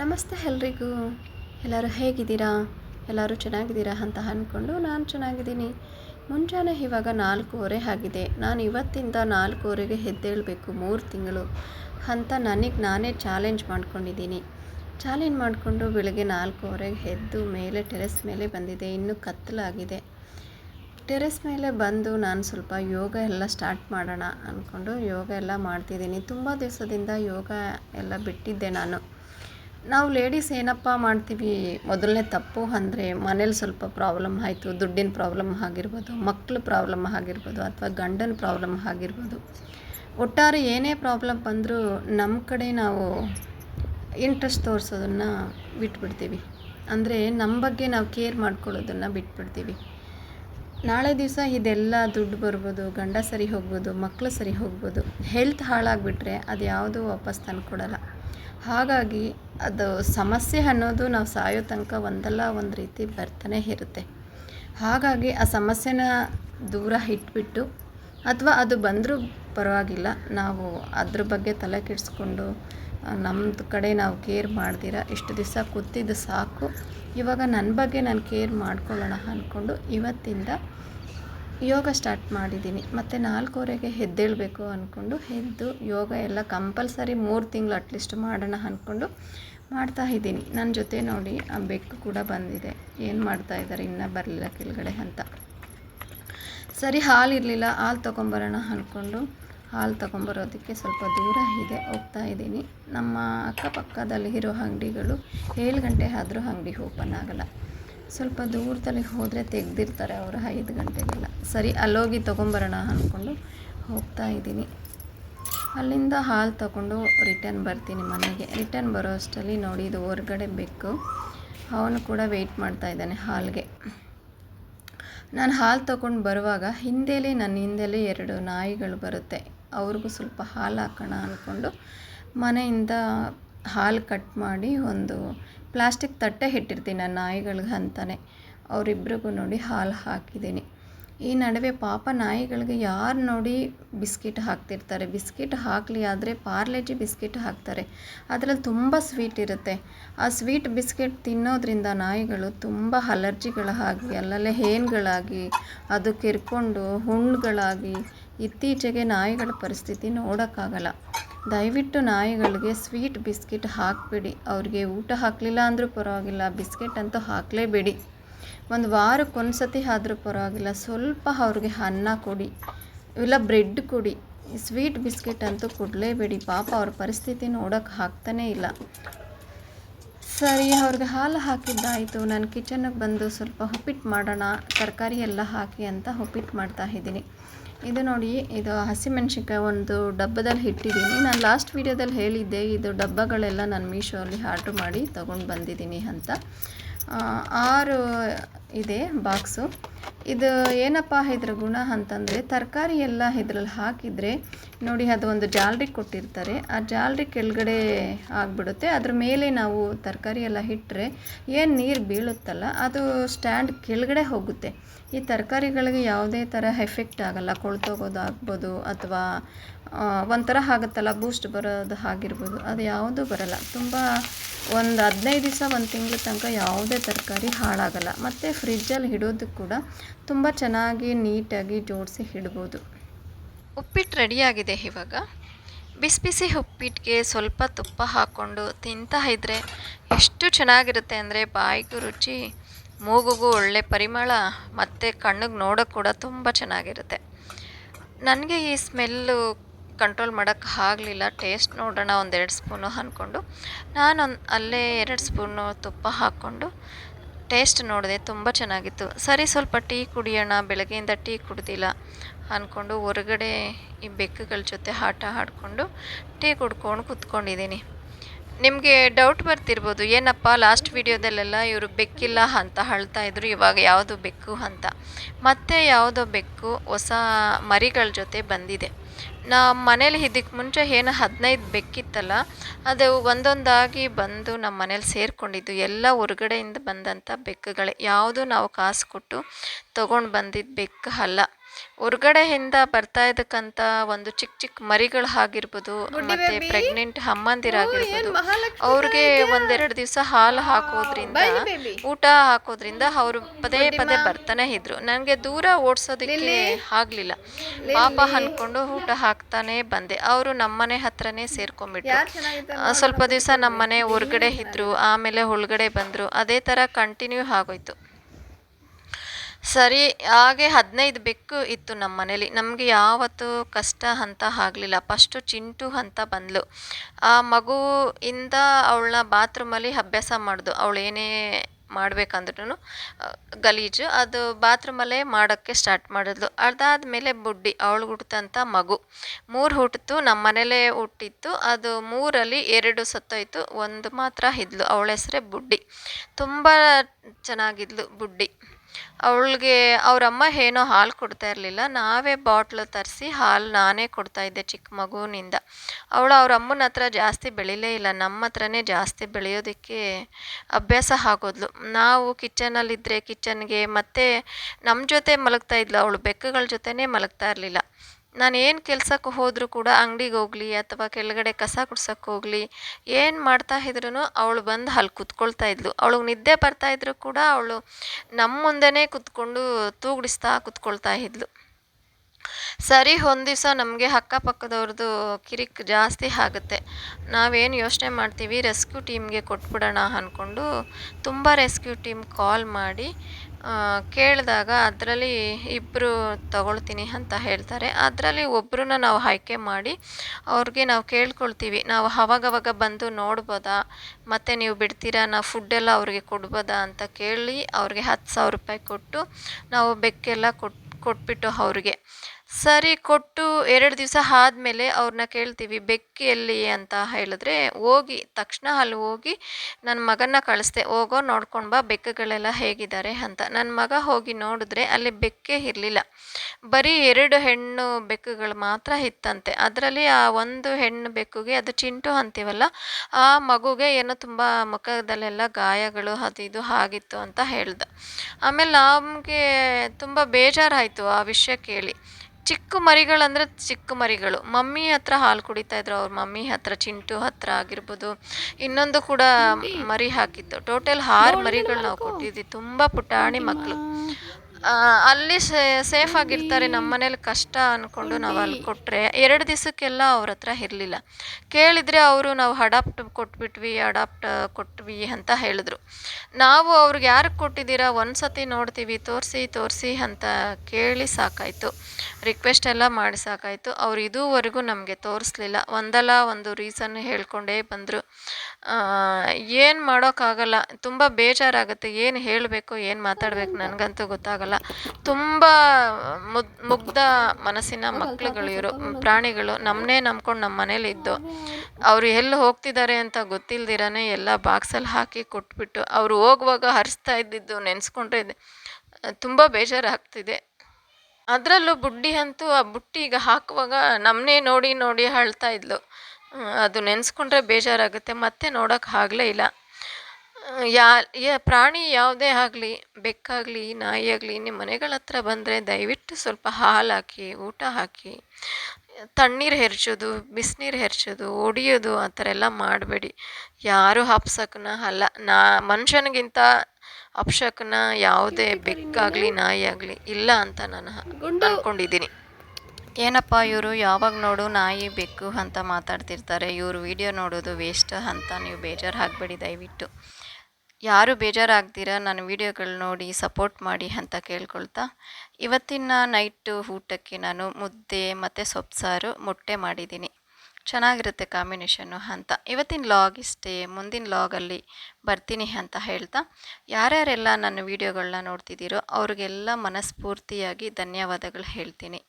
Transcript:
ನಮಸ್ತೆ ಎಲ್ರಿಗೂ. ಎಲ್ಲರೂ ಹೇಗಿದ್ದೀರಾ? ಎಲ್ಲರೂ ಚೆನ್ನಾಗಿದ್ದೀರಾ ಅಂತ ಅಂದ್ಕೊಂಡು ನಾನು ಚೆನ್ನಾಗಿದ್ದೀನಿ. ಮುಂಜಾನೆ ಇವಾಗ ನಾಲ್ಕೂವರೆ ಆಗಿದೆ. ನಾನು ಇವತ್ತಿಂದ ನಾಲ್ಕೂವರೆಗೆ ಎದ್ದೇಳಬೇಕು ಮೂರು ತಿಂಗಳು ಅಂತ ನನಗೆ ನಾನೇ ಚಾಲೆಂಜ್ ಮಾಡ್ಕೊಂಡಿದ್ದೀನಿ. ಚಾಲೆಂಜ್ ಮಾಡಿಕೊಂಡು ಬೆಳಗ್ಗೆ ನಾಲ್ಕೂವರೆಗೆ ಎದ್ದು ಮೇಲೆ ಟೆರೆಸ್ ಮೇಲೆ ಬಂದಿದೆ. ಇನ್ನೂ ಕತ್ತಲಾಗಿದೆ. ಟೆರೆಸ್ ಮೇಲೆ ಬಂದು ನಾನು ಸ್ವಲ್ಪ ಯೋಗ ಎಲ್ಲ ಸ್ಟಾರ್ಟ್ ಮಾಡೋಣ ಅಂದ್ಕೊಂಡು ಯೋಗ ಎಲ್ಲ ಮಾಡ್ತಿದ್ದೀನಿ. ತುಂಬ ದಿವಸದಿಂದ ಯೋಗ ಎಲ್ಲ ಬಿಟ್ಟಿದ್ದೆ ನಾನು. ನಾವು ಲೇಡೀಸ್ ಏನಪ್ಪ ಮಾಡ್ತೀವಿ? ಮೊದಲನೇ ತಪ್ಪು ಅಂದರೆ ಮನೇಲಿ ಸ್ವಲ್ಪ ಪ್ರಾಬ್ಲಮ್ ಆಯಿತು, ದುಡ್ಡಿನ ಪ್ರಾಬ್ಲಮ್ ಆಗಿರ್ಬೋದು, ಮಕ್ಳ ಪ್ರಾಬ್ಲಮ್ ಆಗಿರ್ಬೋದು ಅಥವಾ ಗಂಡನ ಪ್ರಾಬ್ಲಮ್ ಆಗಿರ್ಬೋದು. ಒಟ್ಟಾರೆ ಏನೇ ಪ್ರಾಬ್ಲಮ್ ಬಂದರೂ ನಮ್ಮ ಕಡೆ ನಾವು ಇಂಟ್ರೆಸ್ಟ್ ತೋರಿಸೋದನ್ನು ಬಿಟ್ಬಿಡ್ತೀವಿ. ಅಂದರೆ ನಮ್ಮ ಬಗ್ಗೆ ನಾವು ಕೇರ್ ಮಾಡ್ಕೊಳ್ಳೋದನ್ನು ಬಿಟ್ಬಿಡ್ತೀವಿ. ನಾಳೆ ದಿವಸ ಇದೆಲ್ಲ ದುಡ್ಡು ಬರ್ಬೋದು, ಗಂಡ ಸರಿ ಹೋಗ್ಬೋದು ಮಕ್ಕಳು ಸರಿ ಹೋಗ್ಬೋದು ಹೆಲ್ತ್ ಹಾಳಾಗಿಬಿಟ್ರೆ ಅದು ಯಾವುದೂ ವಾಪಸ್ ತಂದುಕೊಡಲ್ಲ. ಹಾಗಾಗಿ ಅದು ಸಮಸ್ಯೆ ಅನ್ನೋದು ನಾವು ಸಾಯೋ ತನಕ ಒಂದಲ್ಲ ಒಂದು ರೀತಿ ಬರ್ತಾನೆ ಇರುತ್ತೆ. ಹಾಗಾಗಿ ಆ ಸಮಸ್ಯೆನ ದೂರ ಇಟ್ಬಿಟ್ಟು ಅಥವಾ ಅದು ಬಂದರೂ ಪರವಾಗಿಲ್ಲ, ನಾವು ಅದ್ರ ಬಗ್ಗೆ ತಲೆ ಕೆಡಿಸ್ಕೊಂಡು ನಮ್ಮದು ಕಡೆ ನಾವು ಕೇರ್ ಮಾಡ್ದಿರ, ಇಷ್ಟು ದಿವಸ ಕೂತಿದ್ದು ಸಾಕು. ಇವಾಗ ನನ್ನ ಬಗ್ಗೆ ನಾನು ಕೇರ್ ಮಾಡ್ಕೊಳ್ಳೋಣ ಅಂದ್ಕೊಂಡು ಇವತ್ತಿಂದ ಯೋಗ ಸ್ಟಾರ್ಟ್ ಮಾಡಿದ್ದೀನಿ. ಮತ್ತು ನಾಲ್ಕೂವರೆಗೆ ಎದ್ದೇಳಬೇಕು ಅಂದ್ಕೊಂಡು ಎದ್ದು ಯೋಗ ಎಲ್ಲ ಕಂಪಲ್ಸರಿ ಮೂರು ತಿಂಗಳು ಅಟ್ಲೀಸ್ಟ್ ಮಾಡೋಣ ಅಂದ್ಕೊಂಡು ಮಾಡ್ತಾ ಇದ್ದೀನಿ. ನನ್ನ ಜೊತೆ ನೋಡಿ ಆ ಬೆಕ್ಕು ಕೂಡ ಬಂದಿದೆ. ಏನು ಮಾಡ್ತಾ ಇದ್ದಾರೆ ಇನ್ನೂ ಬರಲಿಲ್ಲ ಕೆಳಗಡೆ ಅಂತ. ಸರಿ, ಹಾಲು ಇರಲಿಲ್ಲ. ಹಾಲು ತೊಗೊಂಬರೋಣ ಅಂದ್ಕೊಂಡು ಹಾಲು ತೊಗೊಂಬರೋದಕ್ಕೆ ಸ್ವಲ್ಪ ದೂರ ಇದೆ. ಹೋಗ್ತಾ ಇದ್ದೀನಿ. ನಮ್ಮ ಅಕ್ಕಪಕ್ಕದಲ್ಲಿ ಇರೋ ಅಂಗಡಿಗಳು ಏಳು ಗಂಟೆ ಆದರೂ ಅಂಗಡಿ ಓಪನ್ ಆಗೋಲ್ಲ. ಸ್ವಲ್ಪ ದೂರದಲ್ಲಿ ಹೋದರೆ ತೆಗೆದಿರ್ತಾರೆ ಅವರು ಐದು ಗಂಟೆಗೆಲ್ಲ. ಸರಿ, ಅಲ್ಲೋಗಿ ತೊಗೊಂಬರೋಣ ಅಂದ್ಕೊಂಡು ಹೋಗ್ತಾ ಇದ್ದೀನಿ. ಅಲ್ಲಿಂದ ಹಾಲು ತಗೊಂಡು ರಿಟರ್ನ್ ಬರ್ತೀನಿ ಮನೆಗೆ. ರಿಟರ್ನ್ ಬರೋ ಅಷ್ಟರಲ್ಲಿ ನೋಡಿ ಇದು ಹೊರಗಡೆ ಬೆಕ್ಕು. ಅವನು ಕೂಡ ವೆಯ್ಟ್ ಮಾಡ್ತಾ ಇದ್ದಾನೆ ಹಾಲ್ಗೆ. ನಾನು ಹಾಲು ತಗೊಂಡು ಬರುವಾಗ ಹಿಂದೆಲೇ ನನ್ನ ಹಿಂದೆಲೇ ಎರಡು ನಾಯಿಗಳು ಬರುತ್ತೆ. ಅವ್ರಿಗೂ ಸ್ವಲ್ಪ ಹಾಲು ಹಾಕೋಣ ಅಂದ್ಕೊಂಡು ಮನೆಯಿಂದ ಹಾಲು ಕಟ್ ಮಾಡಿ ಒಂದು ಪ್ಲಾಸ್ಟಿಕ್ ತಟ್ಟೆ ಇಟ್ಟಿರ್ತೀನಿ ನನ್ನ ನಾಯಿಗಳಿಗೆ ಅಂತಲೇ ಅವರಿಬ್ರಿಗೂ ನೋಡಿ ಹಾಲು ಹಾಕಿದ್ದೀನಿ. ಈ ನಡುವೆ ಪಾಪ ನಾಯಿಗಳಿಗೆ ಯಾರು ನೋಡಿ ಬಿಸ್ಕಿಟ್ ಹಾಕ್ತಿರ್ತಾರೆ? ಬಿಸ್ಕಿಟ್ ಹಾಕಲಿ ಆದರೆ ಪಾರ್ಲೆಜಿ ಬಿಸ್ಕಿಟ್ ಹಾಕ್ತಾರೆ. ಅದರಲ್ಲಿ ತುಂಬ ಸ್ವೀಟ್ ಇರುತ್ತೆ. ಆ ಸ್ವೀಟ್ ಬಿಸ್ಕಿಟ್ ತಿನ್ನೋದ್ರಿಂದ ನಾಯಿಗಳು ತುಂಬ ಅಲರ್ಜಿಗಳಾಗಿ, ಅಲ್ಲಲ್ಲೇ ಹೇನ್ಗಳಾಗಿ, ಅದು ಕೆರ್ಕೊಂಡು ಹುಣ್ಣುಗಳಾಗಿ ಇತ್ತೀಚೆಗೆ ನಾಯಿಗಳ ಪರಿಸ್ಥಿತಿ ನೋಡೋಕ್ಕಾಗಲ್ಲ. ದಯವಿಟ್ಟು ನಾಯಿಗಳಿಗೆ ಸ್ವೀಟ್ ಬಿಸ್ಕಿಟ್ ಹಾಕಬೇಡಿ. ಅವ್ರಿಗೆ ಊಟ ಹಾಕಲಿಲ್ಲ ಅಂದರೂ ಪರವಾಗಿಲ್ಲ, ಬಿಸ್ಕೆಟ್ ಅಂತೂ ಹಾಕಲೇಬೇಡಿ. ಒಂದು ವಾರಕ್ಕೆ ಸತಿ ಆದರೂ ಪರವಾಗಿಲ್ಲ, ಸ್ವಲ್ಪ ಅವ್ರಿಗೆ ಅನ್ನ ಕೊಡಿ, ಇಲ್ಲ ಬ್ರೆಡ್ ಕೊಡಿ. ಸ್ವೀಟ್ ಬಿಸ್ಕೆಟ್ ಅಂತೂ ಕೊಡಲೇಬೇಡಿ. ಪಾಪ ಅವ್ರ ಪರಿಸ್ಥಿತಿ ನೋಡೋಕೆ ಹಾಕ್ತಾನೇ ಇಲ್ಲ. ಸರಿ, ಅವ್ರಿಗೆ ಹಾಲು ಹಾಕಿದ್ದಾಯಿತು. ನಾನು ಕಿಚನ್ಗೆ ಬಂದು ಸ್ವಲ್ಪ ಉಪ್ಪಿಟ್ಟು ಮಾಡೋಣ, ತರಕಾರಿ ಎಲ್ಲ ಹಾಕಿ ಅಂತ ಉಪ್ಪಿಟ್ಟು ಮಾಡ್ತಾ ಇದ್ದೀನಿ. ಇದು ನೋಡಿ, ಇದು ಹಸಿಮೆಣ್ಸಿನ್ಕಾಯಿ ಒಂದು ಡಬ್ಬದಲ್ಲಿ ಇಟ್ಟಿದ್ದೀನಿ. ನಾನು ಲಾಸ್ಟ್ ವೀಡಿಯೋದಲ್ಲಿ ಹೇಳಿದ್ದೆ, ಇದು ಡಬ್ಬಗಳೆಲ್ಲ ನಾನು ಮೀಶೋಲ್ಲಿ ಆರ್ಡ್ರ್ ಮಾಡಿ ತೊಗೊಂಡು ಬಂದಿದ್ದೀನಿ ಅಂತ. ಆರು ಇದೆ ಬಾಕ್ಸು. ಇದು ಏನಪ್ಪ ಇದ್ರ ಗುಣ ಅಂತಂದರೆ ತರಕಾರಿ ಎಲ್ಲ ಇದ್ರಲ್ಲಿ ಹಾಕಿದರೆ ನೋಡಿ ಅದು ಒಂದು ಜಾಲ್ರಿ ಕೊಟ್ಟಿರ್ತಾರೆ. ಆ ಜಾಲ್ರಿ ಕೆಳಗಡೆ ಆಗಿಬಿಡುತ್ತೆ. ಅದ್ರ ಮೇಲೆ ನಾವು ತರಕಾರಿ ಎಲ್ಲ ಇಟ್ಟರೆ ಏನು ನೀರು ಬೀಳುತ್ತಲ್ಲ ಅದು ಸ್ಟ್ಯಾಂಡ್ ಕೆಳಗಡೆ ಹೋಗುತ್ತೆ. ಈ ತರಕಾರಿಗಳಿಗೆ ಯಾವುದೇ ಥರ ಎಫೆಕ್ಟ್ ಆಗಲ್ಲ. ಕೊಳ್ತೋಗೋದು ಆಗ್ಬೋದು ಅಥವಾ ಒಂಥರ ಆಗುತ್ತಲ್ಲ, ಬೂಸ್ಟ್ ಬರೋದು ಆಗಿರ್ಬೋದು. ಅದು ಯಾವುದೂ ಬರಲ್ಲ. ತುಂಬ ಒಂದು ಹದಿನೈದು ದಿವಸ, ಒಂದು ತಿಂಗಳ ತನಕ ಯಾವುದೇ ತರಕಾರಿ ಹಾಳಾಗಲ್ಲ. ಮತ್ತು ಫ್ರಿಜ್ಜಲ್ಲಿ ಇಡೋದು ಕೂಡ ತುಂಬ ಚೆನ್ನಾಗಿ ನೀಟಾಗಿ ಜೋಡಿಸಿ ಇಡ್ಬೋದು ಉಪ್ಪಿಟ್ಟು ರೆಡಿಯಾಗಿದೆ ಇವಾಗ. ಬಿಸಿ ಬಿಸಿ ಉಪ್ಪಿಟ್ಟಿಗೆ ಸ್ವಲ್ಪ ತುಪ್ಪ ಹಾಕ್ಕೊಂಡು ತಿಂತಾ ಇದ್ದರೆ ಎಷ್ಟು ಚೆನ್ನಾಗಿರುತ್ತೆ ಅಂದರೆ ಬಾಯಿಗೂ ರುಚಿ, ಮೂಗುಗೂ ಒಳ್ಳೆ ಪರಿಮಳ, ಮತ್ತು ಕಣ್ಣಿಗೆ ನೋಡೋಕ್ಕೆ ಕೂಡ ತುಂಬ ಚೆನ್ನಾಗಿರುತ್ತೆ. ನನಗೆ ಈ ಸ್ಮೆಲ್ಲು ಕಂಟ್ರೋಲ್ ಮಾಡೋಕ್ಕೆ ಆಗಲಿಲ್ಲ. ಟೇಸ್ಟ್ ನೋಡೋಣ ಒಂದೆರಡು ಸ್ಪೂನು ಅಂದ್ಕೊಂಡು ನಾನು ಅಲ್ಲೇ ಎರಡು ಸ್ಪೂನು ತುಪ್ಪ ಹಾಕ್ಕೊಂಡು ಟೇಸ್ಟ್ ನೋಡಿದೆ. ತುಂಬ ಚೆನ್ನಾಗಿತ್ತು. ಸರಿ, ಸ್ವಲ್ಪ ಟೀ ಕುಡಿಯೋಣ. ಬೆಳಗ್ಗೆಯಿಂದ ಟೀ ಕುಡ್ದಿಲ್ಲ ಅಂದ್ಕೊಂಡು ಹೊರಗಡೆ ಈ ಬೆಕ್ಕುಗಳ ಜೊತೆ ಆಟ ಆಡಿಕೊಂಡು ಟೀ ಕುಡ್ಕೊಂಡು ಕುತ್ಕೊಂಡಿದ್ದೀನಿ. ನಿಮಗೆ ಡೌಟ್ ಬರ್ತಿರ್ಬೋದು. ಏನಪ್ಪ ಲಾಸ್ಟ್ ವಿಡಿಯೋದಲ್ಲೆಲ್ಲ ಇವರು ಬೆಕ್ಕಿಲ್ಲ ಅಂತ ಅಳ್ತಾ ಇದ್ರು. ಇವಾಗ ಯಾವುದು ಬೆಕ್ಕು ಅಂತ. ಮತ್ತೆ ಯಾವುದೋ ಬೆಕ್ಕು ಹೊಸ ಮರಿಗಳ ಜೊತೆ ಬಂದಿದೆ. ನಮ್ಮ ಮನೇಲಿ ಇದಕ್ಕೆ ಮುಂಚೆ ಏನು ಹದಿನೈದು ಬೆಕ್ಕಿತ್ತಲ್ಲ ಅದು ಒಂದೊಂದಾಗಿ ಬಂದು ನಮ್ಮ ಮನೇಲಿ ಸೇರಿಕೊಂಡಿದ್ದು. ಎಲ್ಲ ಹೊರಗಡೆಯಿಂದ ಬಂದಂಥ ಬೆಕ್ಕುಗಳೇ. ಯಾವುದು ನಾವು ಕಾಸು ಕೊಟ್ಟು ತೊಗೊಂಡು ಬಂದಿದ್ದ ಬೆಕ್ಕು ಅಲ್ಲ. ಹೊರ್ಗಡೆಯಿಂದ ಬರ್ತಾ ಇದಕ್ಕಂತ ಒಂದು ಚಿಕ್ಕ ಚಿಕ್ಕ ಮರಿಗಳು ಆಗಿರ್ಬೋದು ಮತ್ತೆ ಪ್ರೆಗ್ನೆಂಟ್ ಅಮ್ಮಂದಿರಾಗಿರ್ಬೋದು ಅವ್ರಿಗೆ ಒಂದೆರಡು ದಿವಸ ಹಾಲು ಹಾಕೋದ್ರಿಂದ ಊಟ ಹಾಕೋದ್ರಿಂದ ಅವರು ಪದೇ ಪದೇ ಬರ್ತಾನೆ ಇದ್ರು. ನನಗೆ ದೂರ ಓಡಿಸೋದಕ್ಕೆ ಆಗಲಿಲ್ಲ. ಪಾಪ ಅನ್ಕೊಂಡು ಊಟ ಹಾಕ್ತಾನೆ ಬಂದೆ. ಅವರು ನಮ್ಮನೆ ಹತ್ರನೇ ಸೇರ್ಕೊಂಡ್ಬಿಟ್ರು. ಆ, ಸ್ವಲ್ಪ ದಿವಸ ನಮ್ಮನೆ ಹೊರಗಡೆ ಇದ್ರು ಆಮೇಲೆ ಒಳಗಡೆ ಬಂದರು. ಅದೇ ಥರ ಕಂಟಿನ್ಯೂ ಆಗೋಯ್ತು. ಸರಿ, ಹಾಗೆ ಹದಿನೈದು ಬೆಕ್ಕು ಇತ್ತು ನಮ್ಮ ಮನೇಲಿ ನಮಗೆ ಯಾವತ್ತೂ ಕಷ್ಟ ಅಂತ ಆಗಲಿಲ್ಲ. ಫಸ್ಟು ಚಿಂಟು ಅಂತ ಬಂದಳು ಆ ಮಗುವಿಂದ ಅವಳನ್ನ ಬಾತ್ರೂಮಲ್ಲಿ ಅಭ್ಯಾಸ ಮಾಡ್ದು. ಅವಳು ಏನೇ ಮಾಡ್ಬೇಕಂದ್ರೂ ಗಲೀಜು. ಅದು ಬಾತ್ರೂಮಲ್ಲೇ ಮಾಡೋಕ್ಕೆ ಸ್ಟಾರ್ಟ್ ಮಾಡಿದ್ಲು. ಅದಾದಮೇಲೆ ಬುಡ್ಡಿ, ಅವಳು ಹುಟ್ಟಿದಂಥ ಮಗು. ಮೂರು ಹುಟ್ಟಿತು ನಮ್ಮ ಮನೇಲೇ ಹುಟ್ಟಿತ್ತು. ಅದು ಮೂರಲ್ಲಿ ಎರಡು ಸತ್ತೋಯ್ತು. ಒಂದು ಮಾತ್ರ ಇದ್ಲು. ಅವಳ ಹೆಸರೇ ಬುಡ್ಡಿ. ತುಂಬ ಚೆನ್ನಾಗಿದ್ಲು ಬುಡ್ಡಿ. ಅವಳಿಗೆ ಅವರಮ್ಮ ಏನೋ ಹಾಲು ಕೊಡ್ತಾ ಇರಲಿಲ್ಲ. ನಾವೇ ಬಾಟ್ಲು ತರಿಸಿ ಹಾಲು ನಾನೇ ಕೊಡ್ತಾ ಇದ್ದೆ ಚಿಕ್ಕ ಮಗುವಿನಿಂದ. ಅವಳು ಅವ್ರ ಅಮ್ಮನ ಹತ್ರ ಜಾಸ್ತಿ ಬೆಳಿಲೇ ಇಲ್ಲ. ನಮ್ಮ ಹತ್ರನೇ ಜಾಸ್ತಿ ಬೆಳೆಯೋದಕ್ಕೆ ಅಭ್ಯಾಸ ಆಗೋದ್ಲು. ನಾವು ಕಿಚನಲ್ಲಿದ್ದರೆ ಕಿಚನ್ಗೆ ಮತ್ತು ನಮ್ಮ ಜೊತೆ ಮಲಗ್ತಾ ಇದ್ಲು. ಅವಳು ಬೆಕ್ಕುಗಳ ಜೊತೆನೇ ಮಲಗ್ತಾ ಇರಲಿಲ್ಲ. ನಾನು ಏನು ಕೆಲ್ಸಕ್ಕೆ ಹೋದರೂ ಕೂಡ ಅಂಗಡಿಗೆ ಹೋಗಲಿ ಅಥವಾ ಕೆಳಗಡೆ ಕಸ ಗುಡ್ಸಕ್ಕೆ ಹೋಗಲಿ, ಏನು ಮಾಡ್ತಾ ಇದ್ರೂ ಅವಳು ಬಂದು ಅಲ್ಲಿ ಕುತ್ಕೊಳ್ತಾ ಇದ್ಲು. ಅವಳಿಗೆ ನಿದ್ದೆ ಬರ್ತಾ ಇದ್ರು ಕೂಡ ಅವಳು ನಮ್ಮ ಮುಂದೆಯೇ ಕುತ್ಕೊಂಡು ತೂಗುಡಿಸ್ತಾ ಕುತ್ಕೊಳ್ತಾ ಇದ್ಲು. ಸರಿ, ಒಂದು ದಿವಸ ನಮಗೆ ಅಕ್ಕಪಕ್ಕದವ್ರದ್ದು ಕಿರಿಕ್ ಜಾಸ್ತಿ ಆಗುತ್ತೆ. ನಾವೇನು ಯೋಚನೆ ಮಾಡ್ತೀವಿ, ರೆಸ್ಕ್ಯೂ ಟೀಮ್ಗೆ ಕೊಟ್ಬಿಡೋಣ ಅಂದ್ಕೊಂಡು ತುಂಬ ರೆಸ್ಕ್ಯೂ ಟೀಮ್ ಕಾಲ್ ಮಾಡಿ ಕೇಳಿದಾಗ ಅದರಲ್ಲಿ ಇಬ್ಬರು ತಗೊಳ್ತೀನಿ ಅಂತ ಹೇಳ್ತಾರೆ. ಅದರಲ್ಲಿ ಒಬ್ಬರನ್ನ ನಾವು ಆಯ್ಕೆ ಮಾಡಿ ಅವ್ರಿಗೆ ನಾವು ಕೇಳ್ಕೊಳ್ತೀವಿ. ನಾವು ಅವಾಗವಾಗ ಬಂದು ನೋಡ್ಬೋದಾ? ಮತ್ತು ನೀವು ಬಿಡ್ತೀರಾ? ನಾವು ಫುಡ್ಡೆಲ್ಲ ಅವ್ರಿಗೆ ಕೊಡ್ಬೋದಾ ಅಂತ ಕೇಳಿ ಅವ್ರಿಗೆ ಹತ್ತು ಸಾವಿರ ರೂಪಾಯಿ ಕೊಟ್ಟು ನಾವು ಬೆಕ್ಕೆಲ್ಲ ಕೊಟ್ಟು ಕೊಟ್ಬಿಟ್ಟು ಅವ್ರಿಗೆ. ಸರಿ, ಕೊಟ್ಟು ಎರಡು ದಿವಸ ಆದಮೇಲೆ ಅವ್ರನ್ನ ಕೇಳ್ತೀವಿ, ಬೆಕ್ಕು ಎಲ್ಲಿ ಅಂತ ಹೇಳಿದ್ರೆ, ಹೋಗಿ, ತಕ್ಷಣ ಅಲ್ಲಿ ಹೋಗಿ ನನ್ನ ಮಗನ್ನ ಕಳಿಸ್ದೆ, ಹೋಗೋ ನೋಡ್ಕೊಂಡು ಬಾ, ಬೆಕ್ಕುಗಳೆಲ್ಲ ಹೇಗಿದ್ದಾರೆ ಅಂತ. ನನ್ನ ಮಗ ಹೋಗಿ ನೋಡಿದ್ರೆ ಅಲ್ಲಿ ಬೆಕ್ಕೆ ಇರಲಿಲ್ಲ. ಬರೀ ಎರಡು ಹೆಣ್ಣು ಬೆಕ್ಕುಗಳು ಮಾತ್ರ ಇತ್ತಂತೆ. ಅದರಲ್ಲಿ ಆ ಒಂದು ಹೆಣ್ಣು ಬೆಕ್ಕುಗೆ ಅದು ಚಿಂಟು ಅಂತೀವಲ್ಲ, ಆ ಮಗುಗೆ ಏನೋ ತುಂಬ ಮುಖದಲ್ಲೆಲ್ಲ ಗಾಯಗಳು ಅದು ಇದು ಆಗಿತ್ತು ಅಂತ ಹೇಳ್ದ. ಆಮೇಲೆ ನಮಗೆ ತುಂಬ ಬೇಜಾರಾಯಿತು ಆ ವಿಷಯ ಕೇಳಿ. ಚಿಕ್ಕ ಮರಿಗಳಂದರೆ ಚಿಕ್ಕ ಮರಿಗಳು. ಮಮ್ಮಿ ಹತ್ರ ಹಾಲು ಕುಡಿತಾ ಇದ್ರು ಅವ್ರ ಮಮ್ಮಿ ಹತ್ರ ಚಿಂಟು ಹತ್ರ ಆಗಿರ್ಬೋದು. ಇನ್ನೊಂದು ಕೂಡ ಮರಿ ಹಾಕಿತ್ತು. ಟೋಟಲ್ ಆರು ಮರಿಗಳು ನಾವು ಕೊಟ್ಟಿದ್ವಿ ತುಂಬ ಪುಟಾಣಿ ಮಕ್ಕಳು ಅಲ್ಲಿ ಸೇಫ್ ಆಗಿರ್ತಾರೆ ನಮ್ಮ ಮನೇಲಿ ಕಷ್ಟ ಅಂದ್ಕೊಂಡು ನಾವು ಅಲ್ಲಿ ಕೊಟ್ಟರೆ ಎರಡು ದಿವಸಕ್ಕೆಲ್ಲ ಅವ್ರ ಹತ್ರ ಇರಲಿಲ್ಲ. ಕೇಳಿದರೆ ಅವರು ನಾವು ಅಡಾಪ್ಟ್ ಕೊಟ್ಬಿಟ್ವಿ, ಅಡಾಪ್ಟ್ ಕೊಟ್ವಿ ಅಂತ ಹೇಳಿದ್ರು. ನಾವು ಅವ್ರಿಗೆ ಯಾರಿಗೆ ಕೊಟ್ಟಿದ್ದೀರಾ? ಒಂದು ಸತಿ ನೋಡ್ತೀವಿ, ತೋರಿಸಿ ತೋರಿಸಿ ಅಂತ ಕೇಳಿ ಸಾಕಾಯಿತು. ರಿಕ್ವೆಸ್ಟ್ ಎಲ್ಲ ಮಾಡಿ ಸಾಕಾಯಿತು. ಅವ್ರು ಇದುವರೆಗೂ ನಮಗೆ ತೋರಿಸ್ಲಿಲ್ಲ. ಒಂದಲ್ಲ ಒಂದು ರೀಸನ್ ಹೇಳ್ಕೊಂಡೇ ಬಂದರು. ಏನು ಮಾಡೋಕ್ಕಾಗಲ್ಲ. ತುಂಬ ಬೇಜಾರಾಗುತ್ತೆ. ಏನು ಹೇಳಬೇಕು, ಏನು ಮಾತಾಡಬೇಕು ನನಗಂತೂ ಗೊತ್ತಾಗಲ್ಲ. ತುಂಬ ಮುದ್, ಮುಗ್ಧ ಮನಸ್ಸಿನ ಮಕ್ಳುಗಳು ಇವರು, ಪ್ರಾಣಿಗಳು ನಮ್ಮನ್ನೇ ನಂಬ್ಕೊಂಡು ನಮ್ಮ ಮನೇಲಿ ಇದ್ದು, ಅವರು ಎಲ್ಲಿ ಹೋಗ್ತಿದ್ದಾರೆ ಅಂತ ಗೊತ್ತಿಲ್ದಿರನೇ ಎಲ್ಲ ಬಾಕ್ಸಲ್ಲಿ ಹಾಕಿ ಕೊಟ್ಬಿಟ್ಟು, ಅವರು ಹೋಗುವಾಗ ಹರಿಸ್ತಾ ಇದ್ದಿದ್ದು ನೆನೆಸ್ಕೊಂಡ್ರೆ ತುಂಬ ಬೇಜಾರಾಗ್ತಿದೆ. ಅದರಲ್ಲೂ ಬುಡ್ಡಿ ಅಂತೂ ಆ ಬುಟ್ಟಿ ಈಗ ಹಾಕುವಾಗ ನಮ್ಮನ್ನೇ ನೋಡಿ ನೋಡಿ ಅಳ್ತಾ ಇದ್ಲು. ಅದು ನೆನೆಸ್ಕೊಂಡ್ರೆ ಬೇಜಾರಾಗುತ್ತೆ. ಮತ್ತೆ ನೋಡೋಕ್ಕಾಗಲೇ ಇಲ್ಲ. ಯಾ ಯ ಪ್ರಾಣಿ ಯಾವುದೇ ಆಗಲಿ ಬೆಕ್ಕಾಗಲಿ ನಾಯಿ ಆಗಲಿ ನಿಮ್ಮ ಮನೆಗಳ ಹತ್ರ ಬಂದರೆ ದಯವಿಟ್ಟು ಸ್ವಲ್ಪ ಹಾಲು ಹಾಕಿ ಊಟ ಹಾಕಿ ತಣ್ಣೀರು ಹೆರ್ಚೋದು ಬಿಸಿನೀರು ಹೆರ್ಚೋದು ಹೊಡಿಯೋದು ಆ ಥರ ಎಲ್ಲ ಮಾಡಬೇಡಿ. ಯಾರು ಅಪ್ಸಕನ ಅಲ್ಲ. ನಾ ಮನುಷ್ಯನಿಗಿಂತ ಅಪ್ಶಕನ ಯಾವುದೇ ಬೆಕ್ಕಾಗಲಿ ನಾಯಿ ಆಗಲಿ ಇಲ್ಲ ಅಂತ ನಾನು ಅಂದ್ಕೊಂಡಿದ್ದೀನಿ ಏನಪ್ಪ ಇವರು? ಯಾವಾಗ ನೋಡು ನಾಯಿ ಬೆಕ್ಕು ಅಂತ ಮಾತಾಡ್ತಿರ್ತಾರೆ. ಇವರು ವಿಡಿಯೋ ನೋಡೋದು ವೇಸ್ಟ್ ಅಂತ ನೀವು ಬೇಜಾರು ಹಾಕಬೇಡಿ ದಯವಿಟ್ಟು. ಯಾರು ಬೇಜಾರಾಗ್ದಿರ ನನ್ನ ವೀಡಿಯೋಗಳು ನೋಡಿ ಸಪೋರ್ಟ್ ಮಾಡಿ ಅಂತ ಕೇಳ್ಕೊಳ್ತಾ. ಇವತ್ತಿನ ನೈಟು ಊಟಕ್ಕೆ ನಾನು ಮುದ್ದೆ ಮತ್ತು ಸೊಪ್ಪು ಮೊಟ್ಟೆ ಮಾಡಿದ್ದೀನಿ. ಚೆನ್ನಾಗಿರುತ್ತೆ ಕಾಂಬಿನೇಷನ್ನು ಅಂತ. ಇವತ್ತಿನ ಲಾಗ್ ಇಷ್ಟೇ. ಮುಂದಿನ ಲಾಗಲ್ಲಿ ಬರ್ತೀನಿ ಅಂತ ಹೇಳ್ತಾ. ಯಾರ್ಯಾರೆಲ್ಲ ನನ್ನ ವೀಡಿಯೋಗಳನ್ನ ನೋಡ್ತಿದ್ದೀರೋ ಅವ್ರಿಗೆಲ್ಲ ಮನಸ್ಫೂರ್ತಿಯಾಗಿ ಧನ್ಯವಾದಗಳು ಹೇಳ್ತೀನಿ.